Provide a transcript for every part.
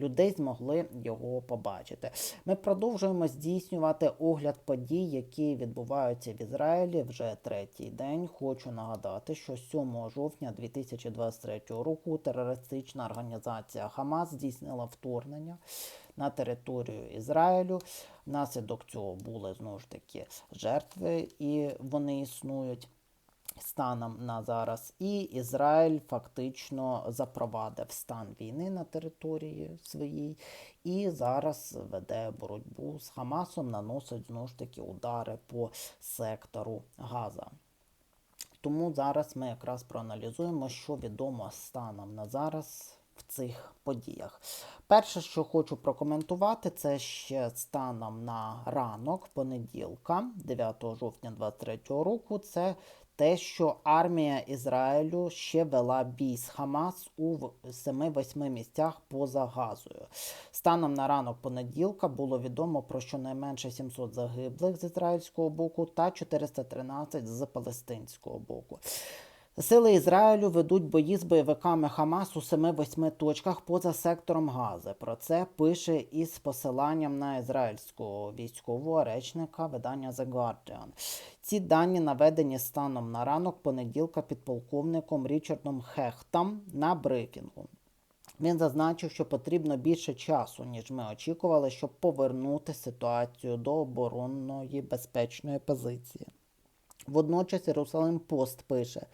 людей змогли його побачити. Ми продовжуємо здійснювати огляд подій, які відбуваються в Ізраїлі вже третій день. Хочу нагадати, що 7 жовтня 2023 року терористична організація Хамас здійснила вторгнення на територію Ізраїлю. Внаслідок цього були знову ж таки жертви, і вони існують. Станом на зараз, і Ізраїль фактично запровадив стан війни на території своїй, і зараз веде боротьбу з Хамасом, наносить знову ж таки удари по сектору Газа. Тому зараз ми якраз проаналізуємо, що відомо станом на зараз в цих подіях. Перше, що хочу прокоментувати, це ще станом на ранок понеділка, 9 жовтня 2023 року. Це те, що армія Ізраїлю ще вела бій з Хамас у 7-8 місцях поза Газою. Станом на ранок понеділка було відомо про щонайменше 700 загиблих з ізраїльського боку та 413 з палестинського боку. Сили Ізраїлю ведуть бої з бойовиками Хамас у 7-8 точках поза сектором Гази. Про це пише із посиланням на ізраїльського військового речника видання The Guardian. Ці дані наведені станом на ранок понеділка підполковником Річардом Хехтом на брифінгу. Він зазначив, що потрібно більше часу, ніж ми очікували, щоб повернути ситуацію до оборонної безпечної позиції. Водночас Єрусалим Пост пише,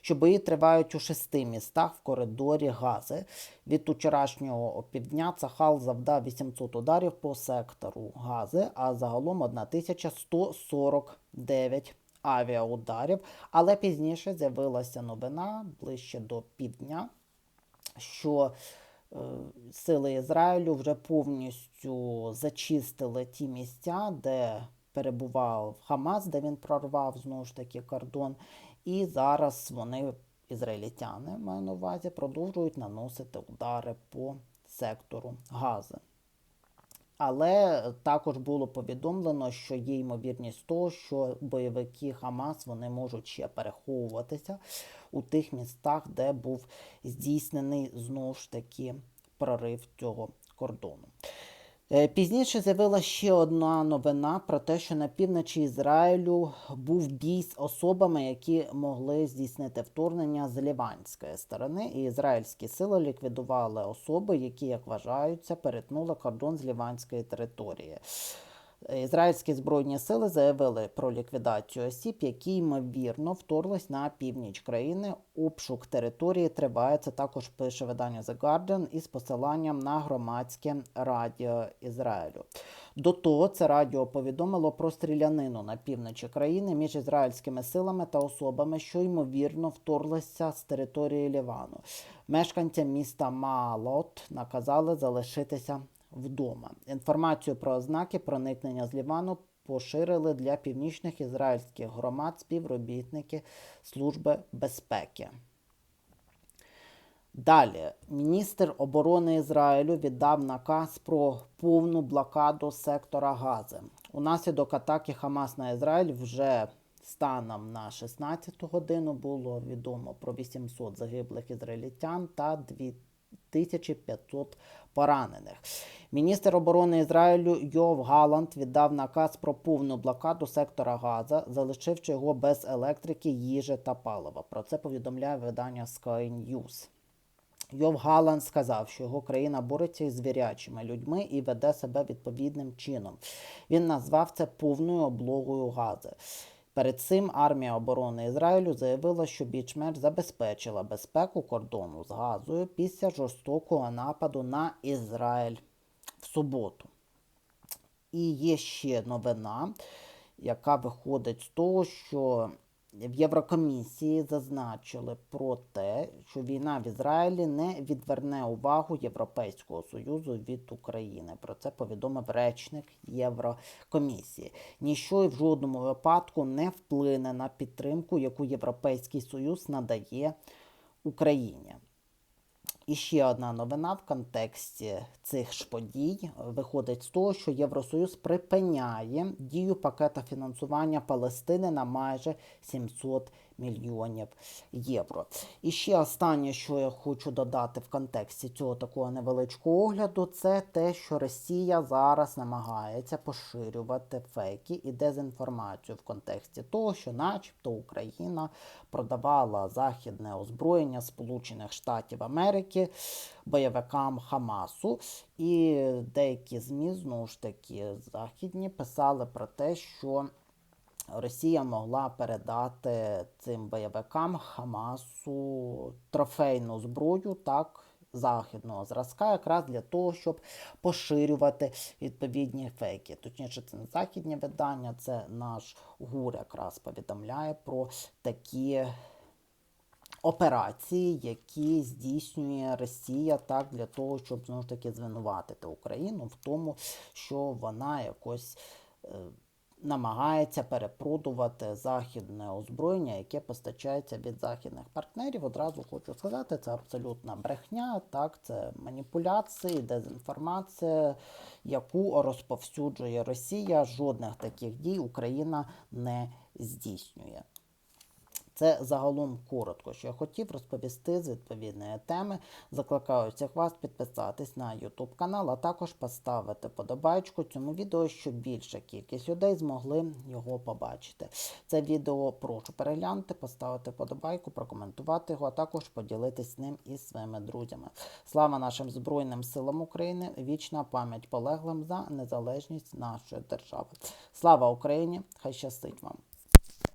що бої тривають у шести містах в коридорі Гази. Від вчорашнього опівдня Цахал завдав 800 ударів по сектору Гази, а загалом 1149 авіаударів. Але пізніше з'явилася новина ближче до півдня, що е, Сили Ізраїлю вже повністю зачистили ті місця, де перебував Хамас, де він прорвав знову ж таки кордон. І зараз вони, ізраїльтяни, маю на увазі, продовжують наносити удари по сектору Гази. Але також було повідомлено, що є ймовірність того, що бойовики Хамас вони можуть ще переховуватися у тих містах, де був здійснений знову ж таки прорив цього кордону. Е, Пізніше з'явила ще одна новина про те, що на півночі Ізраїлю був бій з особами, які могли здійснити вторгнення з ліванської сторони, і ізраїльські сили ліквідували особи, які, як вважаються, перетнули кордон з ліванської території. Ізраїльські збройні сили заявили про ліквідацію осіб, які ймовірно вторглись на північ країни. Обшук території триває. Це також пише видання The Guardian із посиланням на громадське радіо Ізраїлю. До того це радіо повідомило про стрілянину на півночі країни між ізраїльськими силами та особами, що ймовірно вторглися з території Лівану. Мешканцям міста Маалот наказали залишитися вдома. Інформацію про ознаки проникнення з Лівану поширили для північних ізраїльських громад співробітники Служби безпеки. Далі, міністр оборони Ізраїлю віддав наказ про повну блокаду сектора Гази. Унаслідок атаки Хамас на Ізраїль вже станом на 16 годину було відомо про 800 загиблих ізраїльтян та 2500 поранених. Міністр оборони Ізраїлю Йов Галанд віддав наказ про повну блокаду сектора Газа, залишивши його без електрики, їжі та палива. Про це повідомляє видання Sky News. Йов Галанд сказав, що його країна бореться із звірячими людьми і веде себе відповідним чином. Він назвав це повною облогою Гази. Перед цим армія оборони Ізраїлю заявила, що більш-менш забезпечила безпеку кордону з Газою після жорстокого нападу на Ізраїль в суботу. І є ще новина, яка виходить з того, що в Єврокомісії зазначили про те, що війна в Ізраїлі не відверне увагу Європейського Союзу від України. Про це повідомив речник Єврокомісії. Ніщо в жодному випадку не вплине на підтримку, яку Європейський Союз надає Україні. І ще одна новина в контексті цих ж подій. Виходить з того, що Євросоюз припиняє дію пакета фінансування Палестини на майже 700 мільйонів євро. І ще останнє, що я хочу додати в контексті цього такого невеличкого огляду, це те, що Росія зараз намагається поширювати фейки і дезінформацію в контексті того, що, начебто, Україна продавала західне озброєння Сполучених Штатів Америки бойовикам Хамасу. І деякі ЗМІ, знову ж таки, західні писали про те, що Росія могла передати цим бойовикам Хамасу трофейну зброю, так, західного зразка, якраз для того, щоб поширювати відповідні фейки. Точніше, це не західні видання, це наш ГУР якраз повідомляє про такі операції, які здійснює Росія так для того, щоб знову ж таки звинуватити Україну в тому, що вона якось. Намагається перепродувати західне озброєння, яке постачається від західних партнерів. Одразу хочу сказати, це абсолютна брехня, так, це маніпуляції, дезінформація, яку розповсюджує Росія. Жодних таких дій Україна не здійснює. Це загалом коротко, що я хотів розповісти з відповідної теми. Закликаю всіх вас підписатись на YouTube канал, а також поставити подобайку цьому відео, щоб більша кількість людей змогли його побачити. Це відео прошу переглянути, поставити подобайку, прокоментувати його, а також поділитись ним із своїми друзями. Слава нашим Збройним силам України! Вічна пам'ять полеглим за незалежність нашої держави. Слава Україні! Хай щастить вам!